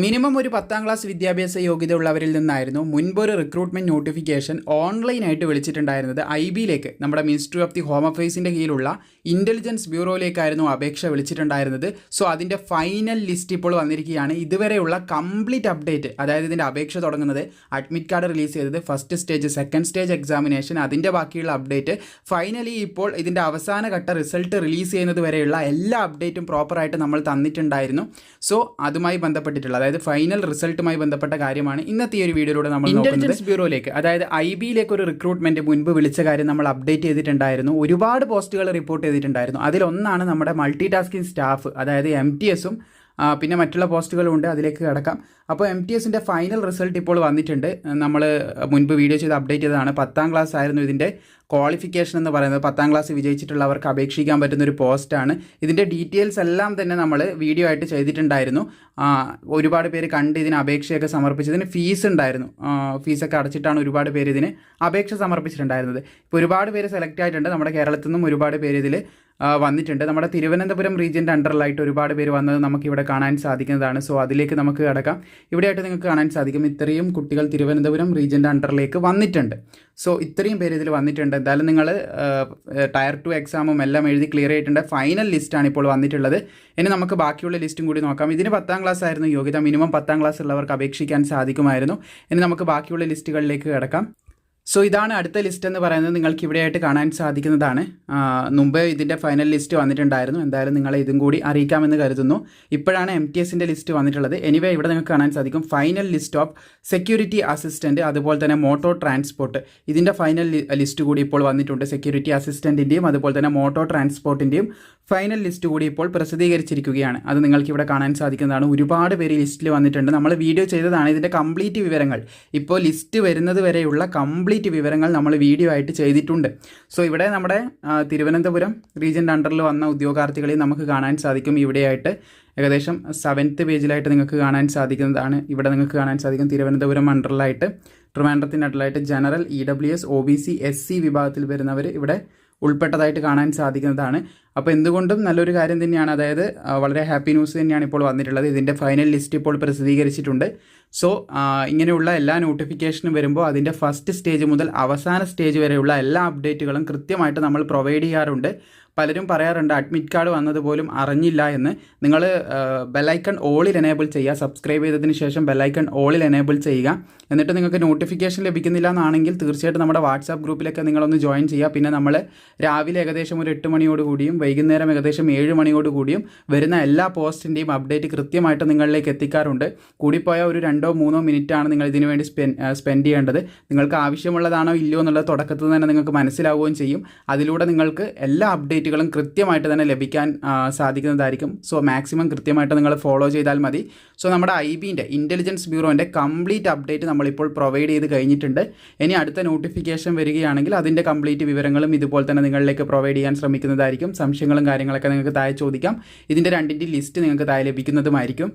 Minimum ഒരു പത്താം class വിദ്യാഭ്യാസ യോഗ്യത ഉള്ളവരിൽ നിന്നായിരുന്നു മുൻപൊരു റിക്രൂട്ട്മെന്റ് നോട്ടിഫിക്കേഷൻ ഓൺലൈനായിട്ട് വിളിച്ചിട്ടുണ്ടായിരുന്നത് ഐ ബിയിലേക്ക്. നമ്മുടെ മിനിസ്ട്രി ഓഫ് ദി ഹോം അഫയേഴ്സിന്റെ കീഴിലുള്ള ഇന്റലിജൻസ് ബ്യൂറോയിലേക്കായിരുന്നു അപേക്ഷ വിളിച്ചിട്ടുണ്ടായിരുന്നത്. സോ അതിന്റെ ഫൈനൽ ലിസ്റ്റ് ഇപ്പോൾ വന്നിരിക്കുകയാണ്. ഇതുവരെയുള്ള കംപ്ലീറ്റ് അപ്ഡേറ്റ് അതായത് ഇതിന്റെ അപേക്ഷ തുടങ്ങുന്നത് അഡ്മിറ്റ് കാർഡ് റിലീസ് ചെയ്തത് first stage second stage examination അതിന്റെ ബാക്കിയുള്ള അപ്ഡേറ്റ് ഫൈനലി ഇപ്പോൾ ഇതിന്റെ അവസാന ഘട്ട റിസൾട്ട് റിലീസ് ചെയ്യുന്നത് വരെയുള്ള എല്ലാ അപ്ഡേറ്റും പ്രോപ്പറായിട്ട് നമ്മൾ തന്നിട്ടുണ്ടായിരുന്നു. സോ അതുമായി ബന്ധപ്പെട്ടിട്ടുള്ള അതായത് ഫൈനൽ റിസൾട്ടുമായി ബന്ധപ്പെട്ട കാര്യമാണ് ഇന്നത്തെ ഈ ഒരു വീഡിയോയിലൂടെ നമ്മൾ ഇന്റലിജൻസ് ബ്യൂറോയിലേക്ക് അതായത് ഐ ബിയിലേക്ക് ഒരു റിക്രൂട്ട്മെന്റ് മുൻപ് വിളിച്ച കാര്യം നമ്മൾ അപ്ഡേറ്റ് ചെയ്തിട്ടുണ്ടായിരുന്നു. ഒരുപാട് പോസ്റ്റുകൾ റിപ്പോർട്ട് ചെയ്തിട്ടുണ്ടായിരുന്നു. അതിലൊന്നാണ് നമ്മുടെ മൾട്ടി ടാസ്കിംഗ് സ്റ്റാഫ് അതായത് എം ടി എസും പിന്നെ മറ്റുള്ള പോസ്റ്റുകളും ഉണ്ട് അതിലേക്ക് കിടക്കാം. അപ്പോൾ എം ടി എസിന്റെ ഫൈനൽ റിസൾട്ട് ഇപ്പോൾ വന്നിട്ടുണ്ട്. നമ്മൾ മുൻപ് വീഡിയോ ചെയ്ത് അപ്ഡേറ്റ് ചെയ്തതാണ്. പത്താം ക്ലാസ് ആയിരുന്നു ഇതിന്റെ ക്വാളിഫിക്കേഷൻ എന്ന് പറയുന്നത്. പത്താം ക്ലാസ് വിജയിച്ചിട്ടുള്ളവർക്ക് അപേക്ഷിക്കാൻ പറ്റുന്ന ഒരു പോസ്റ്റാണ് ഇതിന്റെ ഡീറ്റെയിൽസ് എല്ലാം തന്നെ നമ്മൾ വീഡിയോ ആയിട്ട് ചെയ്തിട്ടുണ്ടായിരുന്നു. ഒരുപാട് പേര് കണ്ട് ഇതിന് അപേക്ഷയൊക്കെ സമർപ്പിച്ചതിന് ഫീസ് ഉണ്ടായിരുന്നു. ഫീസൊക്കെ അടച്ചിട്ടാണ് ഒരുപാട് പേര് ഇതിന് അപേക്ഷ സമർപ്പിച്ചിട്ടുണ്ടായിരുന്നത്. ഇപ്പോൾ ഒരുപാട് പേര് സെലക്ട് ആയിട്ടുണ്ട്. നമ്മുടെ കേരളത്തിൽ നിന്നും ഒരുപാട് പേര് ഇതിൽ വന്നിട്ടുണ്ട്. നമ്മുടെ തിരുവനന്തപുരം റീജിയന്റെ അണ്ടറിലായിട്ട് ഒരുപാട് പേര് വന്നത് നമുക്കിവിടെ കാണാൻ സാധിക്കുന്നതാണ്. സോ അതിലേക്ക് നമുക്ക് കിടക്കാം. ഇവിടെയായിട്ട് നിങ്ങൾക്ക് കാണാൻ സാധിക്കും. ഇത്രയും കുട്ടികൾ തിരുവനന്തപുരം റീജിയന്റെ അണ്ടറിലേക്ക് വന്നിട്ടുണ്ട്. സോ ഇത്രയും പേര് ഇതിൽ വന്നിട്ടുണ്ട്. എന്തായാലും നിങ്ങൾ ടയർ ടു എക്സാമും എല്ലാം എഴുതി ക്ലിയർ ആയിട്ടുണ്ട് ഫൈനൽ ലിസ്റ്റാണ് ഇപ്പോൾ വന്നിട്ടുള്ളത്. ഇനി നമുക്ക് ബാക്കിയുള്ള ലിസ്റ്റും കൂടി നോക്കാം. ഇതിന് പത്താം ക്ലാസ് ആയിരുന്നു യോഗ്യത. മിനിമം പത്താം ക്ലാസ് ഉള്ളവർക്ക് അപേക്ഷിക്കാൻ സാധിക്കുമായിരുന്നു. ഇനി നമുക്ക് ബാക്കിയുള്ള ലിസ്റ്റുകളിലേക്ക് കിടക്കാം. സോ ഇതാണ് അടുത്ത ലിസ്റ്റ് എന്ന് പറയുന്നത് നിങ്ങൾക്ക് ഇവിടെയായിട്ട് കാണാൻ സാധിക്കുന്നതാണ്. മുമ്പ് ഇതിന്റെ ഫൈനൽ ലിസ്റ്റ് വന്നിട്ടുണ്ടായിരുന്നു. എന്തായാലും നിങ്ങളെ ഇതും കൂടി അറിയിക്കാമെന്ന് കരുതുന്നു. ഇപ്പോഴാണ് എം ടി എസിന്റെ ലിസ്റ്റ് വന്നിട്ടുള്ളത്. എനിവേ ഇവിടെ നിങ്ങൾക്ക് കാണാൻ സാധിക്കും final list of security assistant അതുപോലെ തന്നെ മോട്ടോർ ട്രാൻസ്പോർട്ട് ഇതിന്റെ ഫൈനൽ ലിസ്റ്റ് കൂടി ഇപ്പോൾ വന്നിട്ടുണ്ട്. സെക്യൂരിറ്റി അസിസ്റ്റന്റിന്റെയും അതുപോലെ തന്നെ മോട്ടോർ ട്രാൻസ്പോർട്ടിന്റെയും ഫൈനൽ ലിസ്റ്റ് കൂടി ഇപ്പോൾ പ്രസിദ്ധീകരിച്ചിരിക്കുകയാണ്. അത് നിങ്ങൾക്ക് ഇവിടെ കാണാൻ സാധിക്കുന്നതാണ്. ഒരുപാട് പേര് ലിസ്റ്റിൽ വന്നിട്ടുണ്ട്. നമ്മൾ വീഡിയോ ചെയ്തതാണ് ഇതിന്റെ കംപ്ലീറ്റ് വിവരങ്ങൾ. ഇപ്പോൾ ലിസ്റ്റ് വരുന്നത് വരെയുള്ള കംപ്ലീറ്റ് വിവരങ്ങൾ നമ്മൾ വീഡിയോ ആയിട്ട് ചെയ്തിട്ടുണ്ട്. സോ ഇവിടെ നമ്മുടെ തിരുവനന്തപുരം റീജിയന്റെ അണ്ടറിൽ വന്ന ഉദ്യോഗാർത്ഥികളെ നമുക്ക് കാണാൻ സാധിക്കും. ഇവിടെയായിട്ട് ഏകദേശം സെവൻത്ത് പേജിലായിട്ട് നിങ്ങൾക്ക് കാണാൻ സാധിക്കുന്നതാണ്. ഇവിടെ നിങ്ങൾക്ക് കാണാൻ സാധിക്കും തിരുവനന്തപുരം അണ്ടറിലായിട്ട് ട്രിവാൻഡ്രത്തിന്റെ അണ്ടറിലായിട്ട് general E W S O B C S C വിഭാഗത്തിൽ വരുന്നവർ ഇവിടെ ഉൾപ്പെട്ടതായിട്ട് കാണാൻ സാധിക്കുന്നതാണ്. അപ്പോൾ എന്തുകൊണ്ടും നല്ലൊരു കാര്യം തന്നെയാണ്. അതായത് വളരെ ഹാപ്പി ന്യൂസ് തന്നെയാണ് ഇപ്പോൾ വന്നിട്ടുള്ളത്. ഇതിന്റെ ഫൈനൽ ലിസ്റ്റ് ഇപ്പോൾ പ്രസിദ്ധീകരിച്ചിട്ടുണ്ട്. സോ ഇങ്ങനെയുള്ള എല്ലാ നോട്ടിഫിക്കേഷനും വരുമ്പോൾ അതിന്റെ ഫസ്റ്റ് സ്റ്റേജ് മുതൽ അവസാന സ്റ്റേജ് വരെയുള്ള എല്ലാ അപ്ഡേറ്റുകളും കൃത്യമായിട്ട് നമ്മൾ പ്രൊവൈഡ് ചെയ്യാറുണ്ട്. പലരും പറയാറുണ്ട് അഡ്മിറ്റ് കാർഡ് വന്നത് പോലും അറിഞ്ഞില്ല എന്ന്. നിങ്ങൾ ബെല്ലൈക്കൺ ഓളിൽ എനേബിൾ ചെയ്യുക സബ്സ്ക്രൈബ് ചെയ്തതിന് ശേഷം ബെല്ലൈക്കൺ ഓളിൽ എനേബിൾ ചെയ്യുക. എന്നിട്ട് നിങ്ങൾക്ക് നോട്ടിഫിക്കേഷൻ ലഭിക്കുന്നില്ല എന്നാണെങ്കിൽ തീർച്ചയായിട്ടും നമ്മുടെ വാട്സാപ്പ് ഗ്രൂപ്പിലൊക്കെ നിങ്ങളൊന്ന് ജോയിൻ ചെയ്യുക. പിന്നെ നമ്മൾ രാവിലെ ഏകദേശം ഒരു എട്ട് മണിയോട് കൂടിയും വൈകുന്നേരം ഏകദേശം ഏഴ് മണിയോട് കൂടിയും വരുന്ന എല്ലാ പോസ്റ്റിന്റെയും അപ്ഡേറ്റ് കൃത്യമായിട്ട് നിങ്ങളിലേക്ക് എത്തിക്കാറുണ്ട്. കൂടിപ്പോയ ഒരു രണ്ടോ മൂന്നോ മിനിറ്റാണ് നിങ്ങൾ ഇതിനു വേണ്ടി സ്പെൻഡ് ചെയ്യേണ്ടത്. നിങ്ങൾക്ക് ആവശ്യമുള്ളതാണോ ഇല്ലയോ എന്നുള്ളത് തുടക്കത്തിൽ തന്നെ നിങ്ങൾക്ക് മനസ്സിലാവുകയും ചെയ്യും. അതിലൂടെ നിങ്ങൾക്ക് എല്ലാ അപ്ഡേറ്റുകളും കൃത്യമായിട്ട് തന്നെ ലഭിക്കാൻ സാധിക്കുന്നതായിരിക്കും. സോ മാക്സിമം കൃത്യമായിട്ട് നിങ്ങൾ ഫോളോ ചെയ്താൽ മതി. സോ നമ്മുടെ ഐ ബിന്റെ ഇന്റലിജൻസ് ബ്യൂറോന്റെ കംപ്ലീറ്റ് അപ്ഡേറ്റ് നമ്മളിപ്പോൾ പ്രൊവൈഡ് ചെയ്ത് കഴിഞ്ഞിട്ടുണ്ട്. ഇനി അടുത്ത നോട്ടിഫിക്കേഷൻ വരികയാണെങ്കിൽ അതിന്റെ കംപ്ലീറ്റ് വിവരങ്ങളും ഇതുപോലെ തന്നെ നിങ്ങളിലേക്ക് പ്രൊവൈഡ് ചെയ്യാൻ ശ്രമിക്കുന്നതായിരിക്കും. സംശയങ്ങളും കാര്യങ്ങളൊക്കെ നിങ്ങൾക്ക് താഴെ ചോദിക്കാം. ഇതിന്റെ രണ്ടിന്റെ ലിസ്റ്റ് നിങ്ങൾക്ക് താഴെ ലഭിക്കുന്നതുമായിരിക്കും.